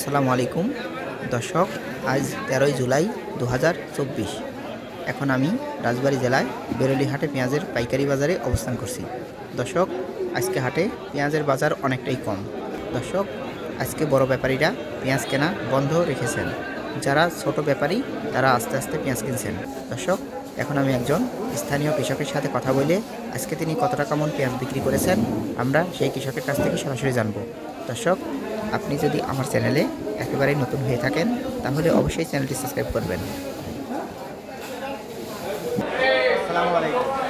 আসসালামু আলাইকুম। দর্শক, আজ তেরোই জুলাই দু এখন আমি রাজবাড়ী জেলায় বেরলিহাটে পেঁয়াজের পাইকারি বাজারে অবস্থান করছি। দর্শক, আজকে হাটে পেঁয়াজের বাজার অনেকটাই কম। দর্শক, আজকে বড় ব্যাপারীরা পেঁয়াজ কেনা বন্ধ রেখেছেন। যারা ছোট ব্যাপারী, তারা আস্তে আস্তে পেঁয়াজ কিনছেন। দর্শক, এখন আমি একজন স্থানীয় কৃষকের সাথে কথা বলে আজকে তিনি কত টাকা মন পেঁয়াজ বিক্রি করেছেন, আমরা সেই কৃষকের কাছ থেকে সরাসরি জানব। দর্শক আপনি যদি আমার চ্যানেলে একেবারেই নতুন হয়ে থাকেন তাহলে অবশ্যই চ্যানেলটি সাবস্ক্রাইব করবেন।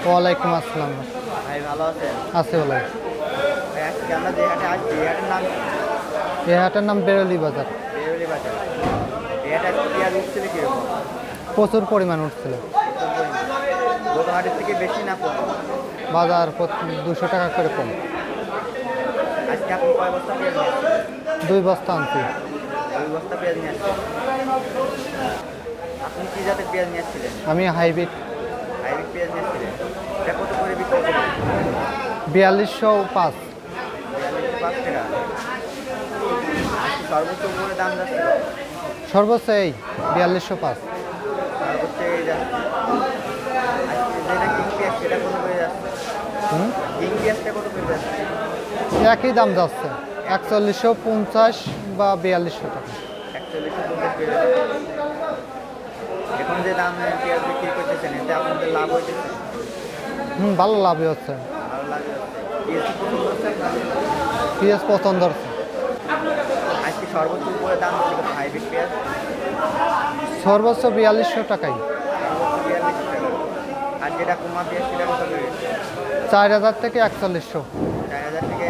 ওয়ালাইকুম আসসালাম। ভাই ভালো আছেন? আছে বলে আজকে আমরা যে হাটে আসছি। হাটের নাম এই হাটের নাম বেরলি বাজার। বেরোলি বাজার। এই হাটে পেঁয়াজ উঠছিল কীরকম? প্রচুর পরিমাণ উঠছিল। গত হাটের থেকে বেশি না কম? বাজার দুশো টাকা করে কম। আজকে আপনি কয় বস্তা পেঁয়াজ দুই বস্তা আনছি। দুই বস্তা পেঁয়াজ নিয়ে আসছেন আপনি কি জাতের পেঁয়াজ নিয়ে আসছিলেন আমি হাইব্রিড। হাইব্রিড পেঁয়াজ নিয়ে আসছিলেন এটা কত করে বিক্রি করবেন বিয়াল্লিশশো পাঁচ। বিয়াল্লিশ পাঁচ টাকা। সর্বোচ্চ উপরে দাম যাচ্ছে? সর্বোচ্চ এই বিয়াল্লিশশো পাঁচ। সর্বোচ্চ এই যাচ্ছে যেটা কিং পেঁয়াজ সেটা কত করে যাচ্ছে? কিং পেঁয়াজটা কত করে যাচ্ছে? একই দাম যাচ্ছে একচল্লিশশো পঞ্চাশ বা বিয়াল্লিশশো টাকা। একচল্লিশশো পঞ্চাশ পেঁয়াজ এখন যে দাম পেঁয়াজ বিক্রি করতেছেন এতে আপনাদের লাভ হইতেছে? হুম ভালো লাভই হচ্ছে। পেঁয়াজ পছন্দ হচ্ছে আজকে সর্বোচ্চ উপরে দাম ছিল হাইব্রিড পেঁয়াজ। সর্বোচ্চ বিয়াল্লিশশো টাকাই। আর যেটা সেটা কত চার হাজার থেকে একচল্লিশশো। চার হাজার থেকে